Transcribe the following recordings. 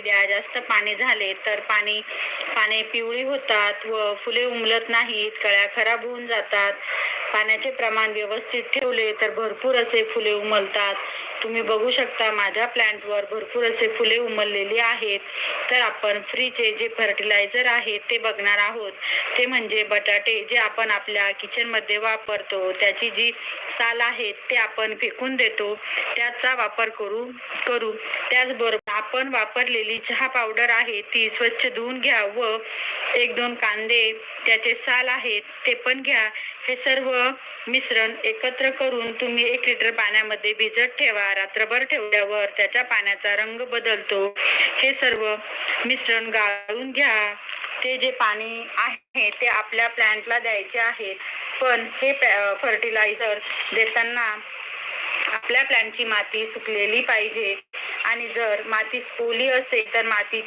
द्या जास्त पाणी झाले तर पाणी पाने पिवळी होतात व फुले उमलत नाहीत कळ्या खराब होऊन जातात. पाण्याचे प्रमाण व्यवस्थित ठेवले तर भरपूर असे फुले उमलतात. तुम्ही बघू शकता माझ्या प्लांटवर भरपूर असे फुले उमललेली आहेत. तर आपण फ्रीचे जे फर्टिलायझर आहेत ते बघणार आहोत. ते म्हणजे बटाटे जे आपण आपल्या किचनमध्ये वापरतो त्याची जी साल आहेत ते आपण फेकून देतो. त्याचा वापर करू करू. त्याचबरोबर आपण वापरलेली चहा पावडर आहे ती स्वच्छ धुवून घ्या व एक दोन कांदे त्याचे साल आहेत ते पण घ्या. हे सर्व मिश्रण एकत्र करून तुम्ही एक लिटर पाण्यामध्ये भिजत ठेवा. रात्रभर ठेवल्यावर त्याच्या पाण्याचा रंग बदलतो. हे सर्व मिश्रण गाळून घ्या. ते जे पाणी आहे ते आपल्या प्लांटला द्यायचे आहे. पण हे फर्टिलायझर देताना आपल्या प्लांटची माती सुकलेली पाहिजे. आणि जर मातीस ओली असेल तर माती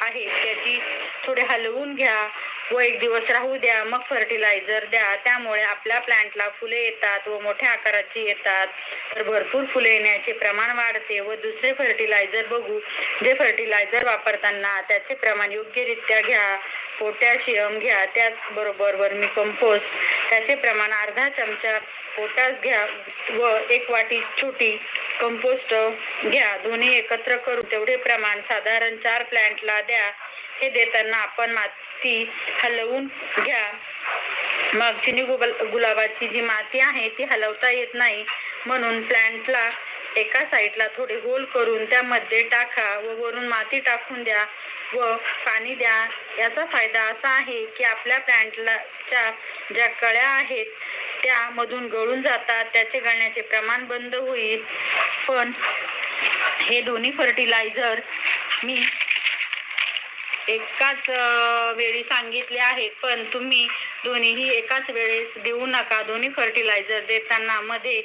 आहे. त्याची थोडे हलवून घ्या. व एक दिवस राहू द्या मग फर्टिलायझर द्या. त्यामुळे आपल्या प्लांटला फुले येतात व मोठ्या आकाराची येतात. तर भरपूर फुले येण्याचे प्रमाण वाढते व दुसरे फर्टिलायझर बघू. जे फर्टिलायझर वापरताना त्याचे प्रमाण योग्यरित्या घ्या. पोटॅशियम घ्या त्याचबरोबर वर्मी कंपोस्ट त्याचे प्रमाण अर्धा चमचा पोटॅश घ्या व एक वाटी छोटी कंपोस्ट घ्या. दोन्ही एकत्र करून तेवढे प्रमाण साधारण चार प्लांटला द्या. हे देताना आपण मात ती हलवून घ्या. मग चिनी गुबल गुलाबाची जी माती आहे ती हलवता येत नाही. म्हणून प्लांटला एका साईडला थोडे होल करून त्यामध्ये टाका व वरून माती टाकून द्या व पाणी द्या. याचा फायदा असा आहे की आपल्या प्लांटलाच्या ज्या कळ्या आहेत त्यामधून गळून जातात त्याचे गळण्याचे प्रमाण बंद होईल. पण हे दोन्ही फर्टिलायझर मी एकाच वेळी सांगितले आहेत पण तुम्ही दोन्हीही एकाच वेळेस देऊ नका. दोन्ही फर्टिलायझर देताना मध्ये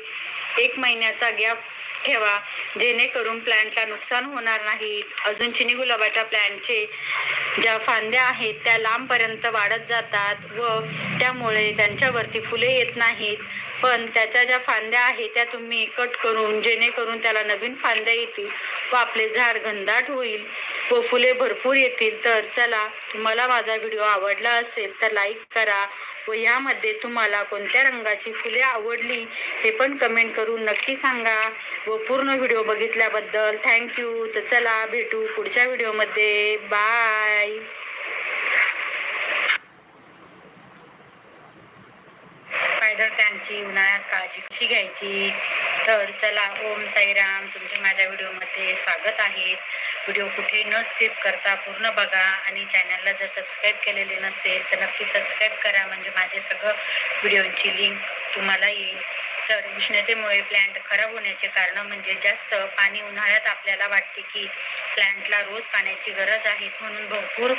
एक महिन्याचा गॅप ठेवा. जेणेकरून प्लांटला नुकसान होणार नाही. अजून चिनी गुलाबाच्या प्लांटचे ज्या फांद्या आहेत त्या लांबपर्यंत वाढत जातात व त्यामुळे त्यांच्यावरती फुले येत नाहीत. पण त्याच्या ज्या फांद्या आहेत त्या तुम्ही कट करून जेणेकरून त्याला नवीन फांद्या येतील व आपले झाड घनदाट होईल व फुले भरपूर येतील. तर चला तुम्हाला माझा व्हिडिओ आवडला असेल तर लाईक करा व यामध्ये तुम्हाला कोणत्या रंगाची फुले आवडली हे पण कमेंट करून नक्की सांगा व पूर्ण व्हिडिओ बघितल्याबद्दल थँक्यू तर चला भेटू पुढच्या व्हिडिओमध्ये बाय स्पायडर उन्हाळ्यात काळजी कशी घ्यायची? तर चला ओम साईराम तुमचे माझ्या व्हिडिओमध्ये स्वागत आहे. व्हिडिओ कुठे न स्किप करता पूर्ण बघा आणि चॅनलला जर सबस्क्राईब केलेले नसेल तर नक्की सबस्क्राईब करा. म्हणजे माझे सगळं व्हिडिओची लिंक तुम्हाला येईल. तर उष्णतेमुळे प्लॅन्ट खराब होण्याचे कारण म्हणजे जास्त पाणी उन्हाळ्यात आपल्याला वाटते की प्लांटला रोज पाण्याची गरज आहे. म्हणून भरपूर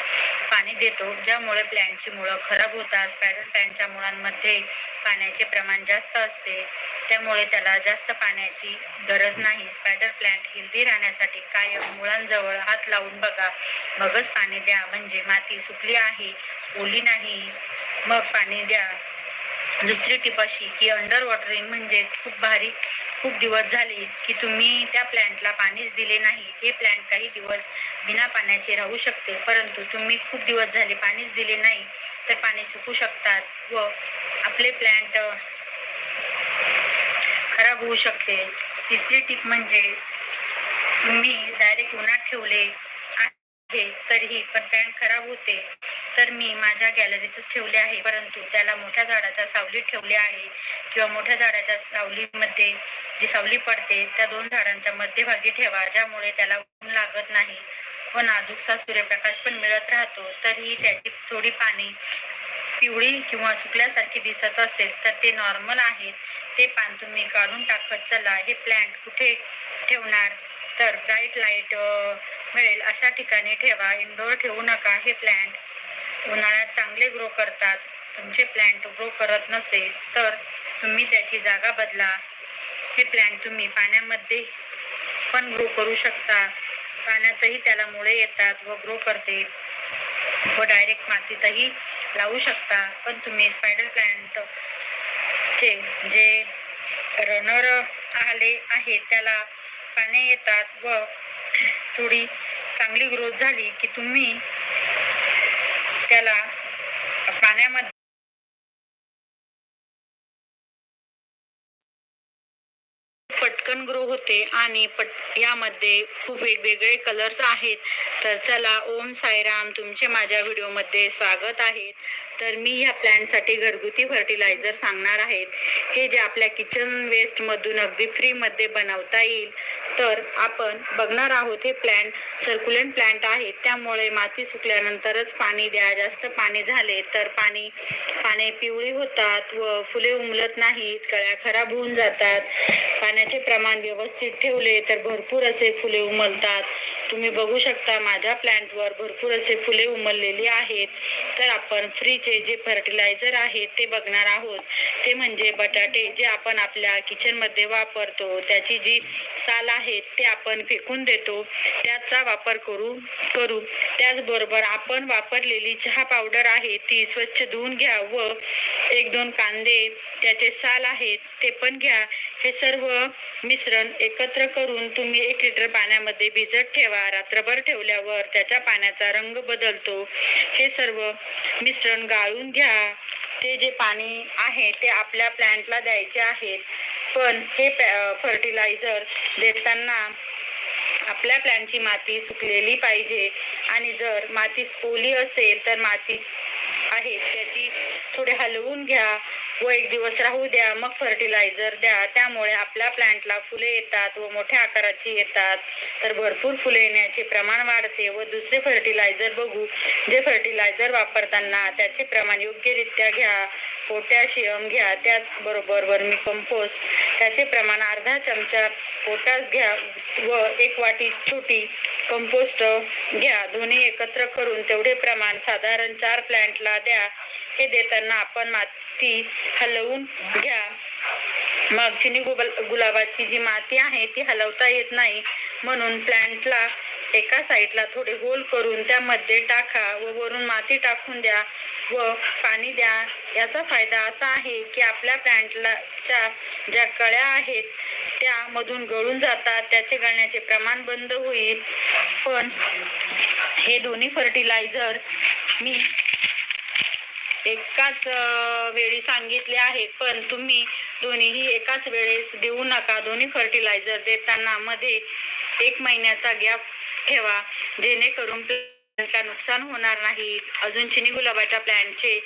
पाणी देतो. ज्यामुळे प्लांटची मुळं खराब होतात. स्पायडर प्लॅन्टच्या मुळांमध्ये पाण्याचे प्रमाण जास्त असते. त्यामुळे त्याला जास्त पाण्याची गरज नाही. स्पायडर प्लांट हेल्दी राहण्यासाठी कायम मुळांजवळ हात लावून बघा. मगच पाणी द्या. म्हणजे माती सुकली आहे ओली नाही. मग पाणी द्या. दुसरी टिपाशी की अंडर वॉटरिंग म्हणजे खूप भारी खूप दिवस झाले की तुम्ही त्या प्लॅन्टला पाणीच दिले नाही. हे प्लॅन्ट काही दिवस बिना पाण्याचे राहू शकते परंतु तुम्ही खूप दिवस झाले पाणीच दिले नाही तर पाणी सुकू शकतात व आपले प्लॅन्ट खराब होऊ शकते. तिसरी टिप म्हणजे तुम्ही डायरेक्ट उन्हात ठेवले आहे तरीही पण प्लॅन्ट खराब होते. तर मी माझ्या गॅलरीतच ठेवले आहे. परंतु त्याला मोठ्या झाडाच्या सावलीत ठेवले आहे किंवा मोठ्या झाडाच्या सावलीमध्ये जी सावली पडते त्या दोन झाडांच्या मध्यभागी ठेवा ज्यामुळे त्याला ऊन लागत नाही. व नाजूकचा सूर्यप्रकाश पण मिळत राहतो तरीही त्याची थोडी पाने पिवळी किंवा सुकल्यासारखी दिसत असेल तर ते नॉर्मल आहेत ते पान तुम्ही काढून टाकत चला. हे प्लॅन्ट कुठे ठेवणार? तर ब्राईट लाइट मिळेल. अशा ठिकाणी ठेवा. इनडोअर ठेवू नका. हे प्लॅन्ट उन्हाळ्यात चांगले ग्रो करतात. तुमचे प्लॅन्ट ग्रो करत नसेल तर तुम्ही त्याची जागा बदला. हे प्लॅन्ट तुम्ही पाण्यामध्ये पण ग्रो करू शकता. पाण्यातही त्याला मुळे येतात व ग्रो करते. व डायरेक्ट मातीतही लावू शकता. पण तुम्ही स्पायडर प्लॅन्ट चे जे रनर आले आहे त्याला पाने येतात व थोडी चांगली ग्रोथ झाली की तुम्ही त्याला पाण्यामध्ये पटकन ग्रो होते आणि पट यामध्ये खूप वेगवेगळे कलर्स आहेत. तर चला ओम साईराम तुमचे माझ्या व्हिडिओमध्ये स्वागत आहे. तर मी ह्या प्लॅनसाठी घरगुती फर्टिलायझर सांगणार आहेत हे जे आपल्या किचन वेस्टमधून अगदी फ्रीमध्ये बनवता येईल तर आपण बघणार आहोत हे प्लॅन्ट सर्क्युलेंट प्लॅन्ट आहेत त्यामुळे माती सुकल्यानंतरच पाणी द्या. जास्त पाणी झाले तर पाणी पाने पिवळी होतात व फुले उमलत नाहीत कळ्या खराब होऊन जातात. पाण्याचे प्रमाण व्यवस्थित ठेवले तर भरपूर असे फुले उमलतात. तुम्ही बघू शकता माझ्या प्लॅन्टवर भरपूर असे फुले उमललेली आहेत. तर आपण फ्रीचे जे फर्टिलायझर आहेत ते बघणार आहोत. ते म्हणजे बटाटे जे आपण आपल्या किचनमध्ये वापरतो. त्याची जी साल आहे ते आपण फेकून देतो. त्याचा वापर करू करू. त्याचबरोबर आपण वापरलेली चहा पावडर आहे ती स्वच्छ धुवून घ्या व एक दोन कांदे त्याचे साल आहेत ते पण घ्या. हे सर्व मिश्रण एकत्र करून तुम्ही एक लिटर पाण्यामध्ये भिजत ठेवा. रात्रभर ठेवल्यावर त्याच्या पाण्याचा रंग बदलतो. हे सर्व मिश्रण गाळून घ्या. ते जे पाणी आहे ते आपल्या प्लॅन्टला द्यायचे आहेत. पण हे फर्टिलायझर देताना आपल्या प्लॅनची माती सुकलेली पाहिजे. आणि जर माती ओली असेल तर माती आहे. त्याची थोडे हलवून घ्या. व एक दिवस राहू द्या. मग फर्टिलायझर द्या. त्यामुळे आपल्या प्लांटला फुले येतात व मोठ्या आकाराची येतात. तर भरपूर फुले येण्याचे प्रमाण वाढते व दुसरे फर्टिलायझर बघू. जे फर्टिलायझर वापरताना त्याचे प्रमाण योग्यरित्या घ्या. पोटॅशियम घ्या. त्याचबरोबर वर्मी कंपोस्ट त्याचे प्रमाण अर्धा चमचा पोटॅश घ्या. व एक वाटी छोटी कंपोस्ट घ्या. दोन्ही एकत्र करून तेवढे प्रमाण साधारण चार प्लांटला द्या. हे देताना आपण माती हलवून घ्या. मग चिनी गुलाबाची जी माती आहे ती हलवता येत नाही. म्हणून प्लॅन्टला एका साईडला थोडे होल करून त्यामध्ये टाका व वरून माती टाकून द्या व पाणी द्या. याचा फायदा असा आहे की आपल्या प्लॅन्टला च्या ज्या कळ्या आहेत त्यामधून गळून जातात. त्याचे गळण्याचे प्रमाण बंद होईल. पण हे दोन्ही फर्टिलायझर मी एकाच वेळी सांगितले आहेत. पण तुम्ही दोन्हीही एकाच वेळेस देऊ नका. दोन्ही फर्टिलायझर देताना मध्ये एक महिन्याचा गॅप ठेवा. जेणेकरून नुकसान होणार नाही. अजून चिनी गुलाबाच्या प्लॅनचे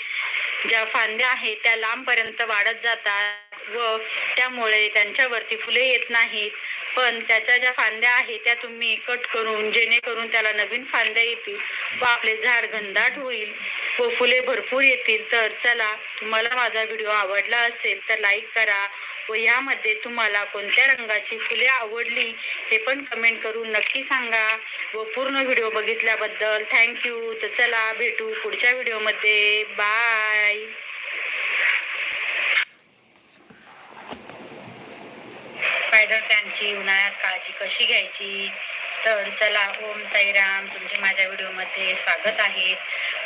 ज्या फांद्या आहेत त्या लांबपर्यंत वाढत जातात व त्यामुळे त्यांच्यावरती फुले येत नाहीत. पण त्याच्या ज्या फांद्या आहेत त्या तुम्ही कट करून जेणेकरून त्याला नवीन फांद्या येतील व आपले झाड घनदाट होईल व फुले भरपूर येतील. तर चला तुम्हाला माझा व्हिडिओ आवडला असेल तर लाईक करा. व यामध्ये तुम्हाला कोणत्या रंगाची फुले आवडली हे पण कमेंट करून नक्की सांगा. व पूर्ण व्हिडिओ बघितल्याबद्दल थँक्यू तर चला भेटू पुढच्या व्हिडिओमध्ये बाय स्पायडर फॅनची उन्हाळ्यात काळजी कशी घ्यायची? तर चला ओम साईराम तुमचे माझ्या व्हिडिओमध्ये स्वागत आहे.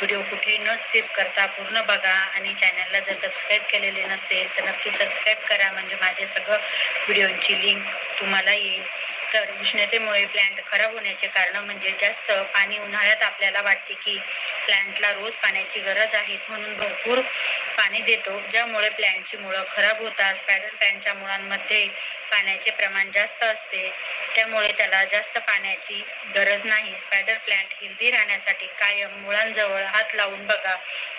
व्हिडिओ कुठे न स्किप करता पूर्ण बघा आणि चॅनलला जर सबस्क्राईब केलेले नसेल तर नक्की सबस्क्राईब करा. म्हणजे माझे सगळं व्हिडिओची लिंक तुम्हाला येईल. तर उष्णतेमुळे प्लॅन्ट खराब होण्याचे कारण म्हणजे जास्त पाणी उन्हाळ्यात आपल्याला वाटते की प्लांटला रोज पाण्याची गरज आहे म्हणून भरपूर पाणी देतो ज्यामुळे प्लॅन्टची मुळं खराब होतात. स्पायडर प्लॅन्टच्या मुळांमध्ये पाण्याचे प्रमाण जास्त असते. त्यामुळे त्याला जास्त पाण्याची गरज नाही. स्पायडर प्लांट हेल्दी राहण्यासाठी कायम मुळांजवळ हात लावून बघा.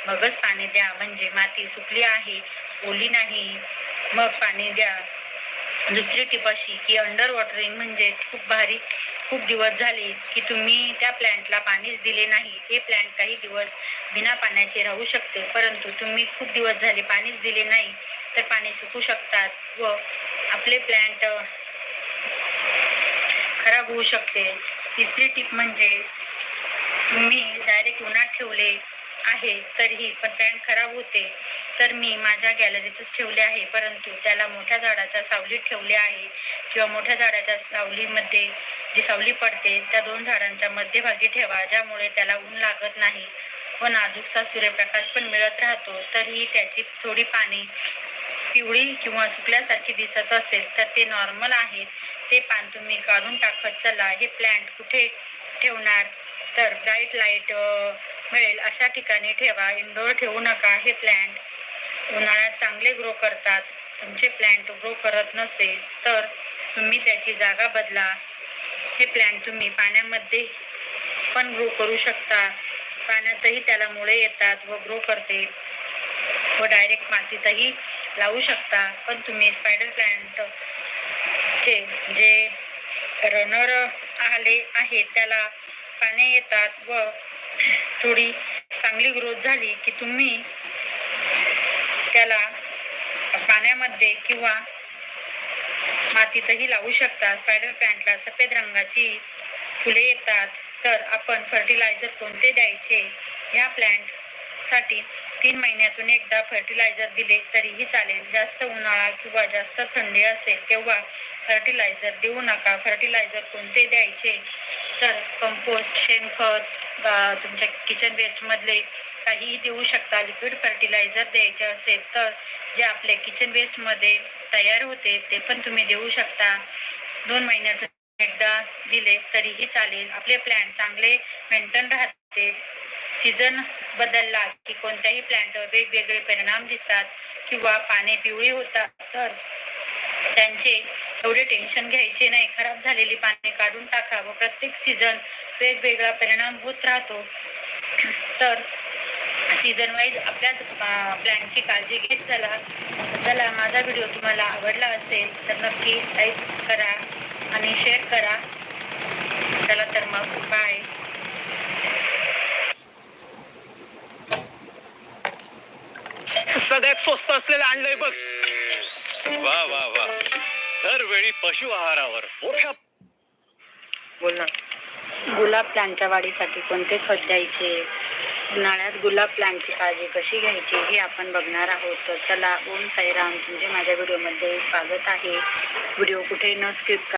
मगच पाणी द्या. म्हणजे माती सुकली आहे ओली नाही. मग पाणी द्या. दुसरी टिप अशी की अंडर वॉटरिंग म्हणजे खूप भारी खूप दिवस झाले की तुम्ही त्या प्लॅन्टला पाणीच दिले नाही. ते प्लॅन्ट काही दिवस बिना पाण्याचे राहू शकते. परंतु तुम्ही खूप दिवस झाले पाणीच दिले नाही तर पाणी सुकू शकतात व आपले प्लॅन्ट खराब होऊ शकते. तिसरी टिप म्हणजे तुम्ही डायरेक्ट उन्हात ठेवले आहे तरीही पण पॅन्ट खराब होते तर मी माझ्या गॅलरीतच ठेवले आहे. परंतु त्याला मोठ्या झाडाच्या सावलीत ठेवले आहे किंवा मोठ्या झाडाच्या सावलीमध्ये जी सावली पडते त्या दोन झाडांच्या मध्यभागी ठेवा ज्यामुळे त्याला ऊन लागत नाही. व नाजूकसा सूर्यप्रकाश पण मिळत राहतो तरीही त्याची थोडी पाने पिवळी किंवा सुकल्यासारखी दिसत असेल तर ते नॉर्मल आहे. ते पान तुम्ही काढून टाकत चला. हे प्लांट कुठे ठेवणार? तर ब्राईट लाइट मिळेल अशा ठिकाणी ठेवा. इंडोर ठेवू नका हे प्लॅन्ट उन्हाळ्यात चांगले ग्रो करतात. तुमचे प्लॅन्ट ग्रो करत नसेल तर तुम्ही त्याची जागा बदला. हे प्लॅन्ट तुम्ही पाण्यामध्ये पण ग्रो करू शकता. पाण्यातही त्याला मुळे येतात व ग्रो करते. व डायरेक्ट मातीतही लावू शकता. पण तुम्ही स्पायडर प्लॅन्ट चे जे रनर आले आहेत त्याला पाने येतात व थोडी चांगली ग्रोथ झाली की तुम्ही त्याला पाण्यामध्ये किंवा मातीतही लावू शकता. स्पायडर प्लांटला सफेद रंगाची फुले येतात. तर आपण फर्टिलायझर कोणते द्यायचे? या प्लांट साठी तीन महिन्यातून एकदा फर्टिलायझर दिले तरीही चालेल. जास्त उन्हाळा किंवा जास्त थंडी असेल तेव्हा फर्टिलायझर देऊ नका. फर्टिलायझर कोणते द्यायचे? तर कंपोस्ट शेणखत तुमच्या किचन वेस्टमधले काहीही देऊ शकता. लिक्विड फर्टिलायझर द्यायचे असेल तर जे आपले किचन वेस्टमध्ये तयार होते ते पण तुम्ही देऊ शकता. दोन महिन्यातून एकदा दिले तरीही चालेल. आपले प्लॅन चांगले मेंटेन राहते. सीझन बदलला की कोणत्याही प्लांटवर वेगवेगळे परिणाम दिसतात किंवा पाने पिवळी होतात तर त्यांचे एवढे टेन्शन घ्यायचे नाही. खराब झालेली पाने काढून टाका व प्रत्येक सीझन वेगवेगळा परिणाम होत राहतो. तर सीझन वाईज आपल्याच प्लॅनची काळजी घेत चला. चला माझा व्हिडिओ तुम्हाला आवडला असेल तर नक्की लाईक करा आणि शेअर करा. चला तर मग बाय सगळ्यात स्वस्त असलेलं आणलंय बघ. वा वा वा. दरवेळी पशु आहारावर. मोठ्या बोल ना. गुलाब प्लॅनच्या वाढीसाठी कोणते खत द्यायचे? उन्हाळ्यात गुलाब प्लॅनची काळजी कशी घ्यायची हे आपण बघणार आहोत. तर चला ओम साईराम तुमचे माझ्या व्हिडिओमध्ये स्वागत आहे. व्हिडिओ कुठे न स्किप